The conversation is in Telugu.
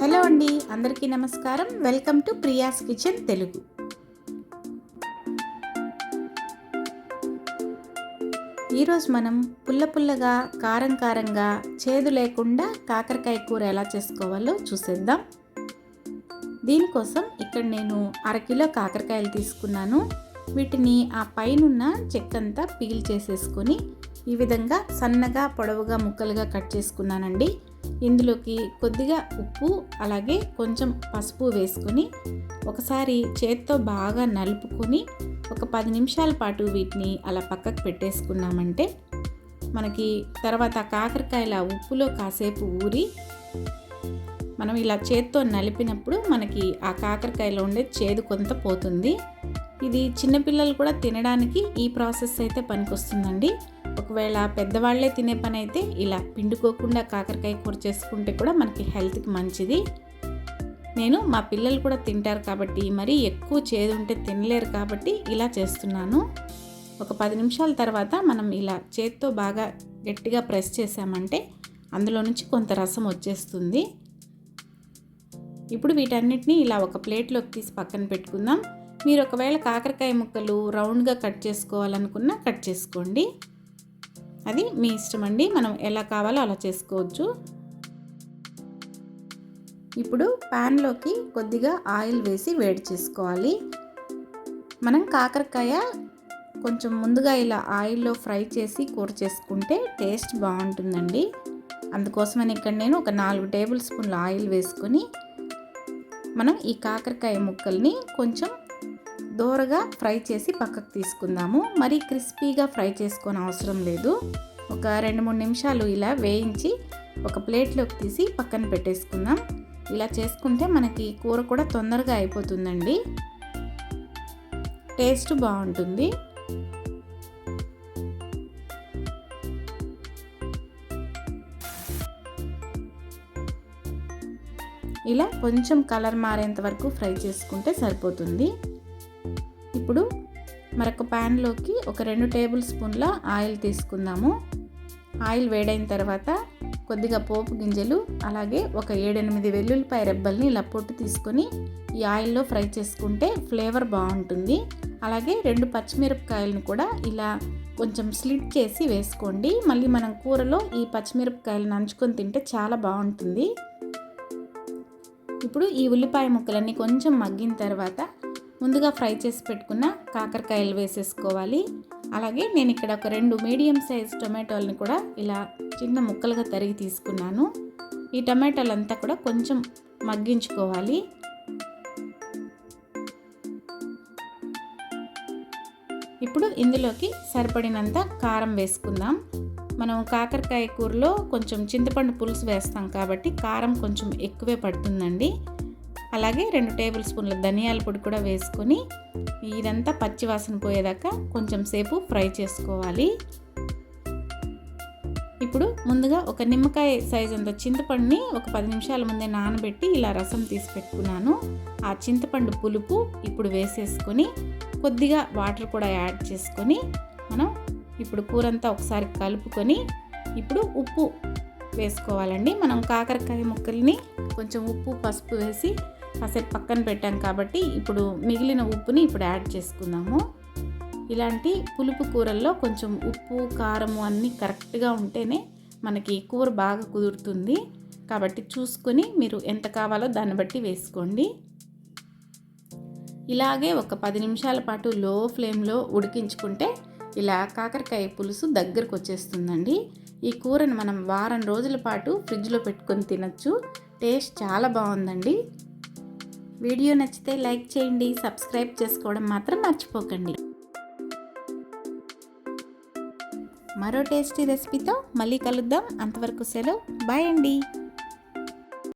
హలో అండి అందరికీ నమస్కారం. Welcome to Priya's kitchen Telugu. ఈరోజు మనం పుల్ల పుల్లగా కారం కారంగా చేదు లేకుండా కాకరకాయ కూర ఎలా చేసుకోవాలో చూసేద్దాం. దీనికోసం ఇక్కడ నేను అరకిలో కాకరకాయలు తీసుకున్నాను. వీటిని ఆ పైనున్న చెక్కంతా పీల్ చేసేసుకొని ఈ విధంగా సన్నగా పొడవుగా ముక్కలుగా కట్ చేసుకున్నానండి. ఇందులోకి కొద్దిగా ఉప్పు అలాగే కొంచెం పసుపు వేసుకొని ఒకసారి చేత్తో బాగా నలుపుకొని ఒక పది నిమిషాల పాటు వీటిని అలా పక్కకు పెట్టేసుకున్నామంటే మనకి తర్వాత కాకరకాయల ఉప్పులో కాసేపు ఊరి మనం ఇలా చేత్తో నలిపినప్పుడు మనకి ఆ కాకరకాయలో ఉండే చేదు కొంత పోతుంది. ఇది చిన్నపిల్లలు కూడా తినడానికి ఈ ప్రాసెస్ అయితే పనికొస్తుందండి. ఒకవేళ పెద్దవాళ్ళే తినే పని అయితే ఇలా పిండుకోకుండా కాకరకాయ కూర చేసుకుంటే కూడా మనకి హెల్త్కి మంచిది. నేను మా పిల్లలు కూడా తింటారు కాబట్టి మరీ ఎక్కువ చేదు ఉంటే తినలేరు కాబట్టి ఇలా చేస్తున్నాను. ఒక పది నిమిషాల తర్వాత మనం ఇలా చేత్తో బాగా గట్టిగా ప్రెస్ చేసామంటే అందులో నుంచి కొంత రసం వచ్చేస్తుంది. ఇప్పుడు వీటన్నిటిని ఇలా ఒక ప్లేట్లోకి తీసి పక్కన పెట్టుకుందాం. మీరు ఒకవేళ కాకరకాయ ముక్కలు రౌండ్గా కట్ చేసుకోవాలనుకున్నా కట్ చేసుకోండి. అది మీ ఇష్టం అండి. మనం ఎలా కావాలో అలా చేసుకోవచ్చు. ఇప్పుడు ప్యాన్లోకి కొద్దిగా ఆయిల్ వేసి వేడి చేసుకోవాలి. మనం కాకరకాయ కొంచెం ముందుగా ఇలా ఆయిల్లో ఫ్రై చేసి కూర చేసుకుంటే టేస్ట్ బాగుంటుందండి. అందుకోసమని ఇక్కడ నేను ఒక నాలుగు టేబుల్ స్పూన్ల ఆయిల్ వేసుకొని మనం ఈ కాకరకాయ ముక్కల్ని కొంచెం దోరగా ఫ్రై చేసి పక్కకు తీసుకుందాము. మరీ క్రిస్పీగా ఫ్రై చేసుకొని అవసరం లేదు. ఒక రెండు మూడు నిమిషాలు ఇలా వేయించి ఒక ప్లేట్లోకి తీసి పక్కన పెట్టేసుకుందాం. ఇలా చేసుకుంటే మనకి కూర కూడా తొందరగా అయిపోతుందండి. టేస్ట్ బాగుంటుంది. ఇలా కొంచెం కలర్ మారేంత వరకు ఫ్రై చేసుకుంటే సరిపోతుంది. ఇప్పుడు మరొక ప్యాన్లోకి ఒక రెండు టేబుల్ స్పూన్ల ఆయిల్ తీసుకుందాము. ఆయిల్ వేడైన తర్వాత కొద్దిగా పోపు గింజలు అలాగే ఒక ఏడెనిమిది వెల్లుల్లిపాయ రెబ్బల్ని ఇలా పొట్టు తీసుకొని ఈ ఆయిల్లో ఫ్రై చేసుకుంటే ఫ్లేవర్ బాగుంటుంది. అలాగే రెండు పచ్చిమిరపకాయలను కూడా ఇలా కొంచెం స్లిట్ చేసి వేసుకోండి. మళ్ళీ మనం కూరలో ఈ పచ్చిమిరపకాయలు నంచుకొని తింటే చాలా బాగుంటుంది. ఇప్పుడు ఈ ఉల్లిపాయ ముక్కలన్నీ కొంచెం మగ్గిన తర్వాత ముందుగా ఫ్రై చేసి పెట్టుకున్న కాకరకాయలు వేసేసుకోవాలి. అలాగే నేను ఇక్కడ ఒక రెండు మీడియం సైజ్ టొమాటోలని కూడా ఇలా చిన్న ముక్కలుగా తరిగి తీసుకున్నాను. ఈ టమాటాలంతా కూడా కొంచెం మగ్గించుకోవాలి. ఇప్పుడు ఇందులోకి సరిపడినంత కారం వేసుకుందాం. మనం కాకరకాయ కూరలో కొంచెం చింతపండు పులుసు వేస్తాం కాబట్టి కారం కొంచెం ఎక్కువే పడుతుందండి. అలాగే రెండు టేబుల్ స్పూన్ల ధనియాల పొడి కూడా వేసుకొని ఇదంతా పచ్చి వాసన పోయేదాకా కొంచెం సేపు ఫ్రై చేసుకోవాలి. ఇప్పుడు ముందుగా ఒక నిమ్మకాయ సైజ్ అంత చింతపండుని ఒక పది నిమిషాల ముందే నానబెట్టి ఇలా రసం తీసి పెట్టుకున్నాను. ఆ చింతపండు పులుపు ఇప్పుడు వేసేసుకొని కొద్దిగా వాటర్ కూడా యాడ్ చేసుకొని మనం ఇప్పుడు కూరంతా ఒకసారి కలుపుకొని ఇప్పుడు ఉప్పు వేసుకోవాలండి. మనం కాకరకాయ ముక్కల్ని కొంచెం ఉప్పు పసుపు వేసి కాసేపు పక్కన పెట్టాం కాబట్టి ఇప్పుడు మిగిలిన ఉప్పుని ఇప్పుడు యాడ్ చేసుకుందాము. ఇలాంటి పులుపు కూరల్లో కొంచెం ఉప్పు కారము అన్నీ కరెక్ట్గా ఉంటేనే మనకి కూర బాగా కుదురుతుంది. కాబట్టి చూసుకొని మీరు ఎంత కావాలో దాన్ని బట్టి వేసుకోండి. ఇలాగే ఒక పది నిమిషాల పాటు లో ఫ్లేమ్లో ఉడికించుకుంటే ఇలా కాకరకాయ పులుసు దగ్గరకు వచ్చేస్తుందండి. ఈ కూరను మనం వారం రోజుల పాటు ఫ్రిడ్జ్లో పెట్టుకొని తినచ్చు. టేస్ట్ చాలా బాగుందండి. వీడియో నచ్చితే లైక్ చేయండి సబ్స్క్రైబ్ చేసుకోవడం మాత్రం మర్చిపోకండి. మరో టేస్టీ రెసిపీతో మళ్ళీ కలుద్దాం. అంతవరకు సెలవు. బాయ్ అండి.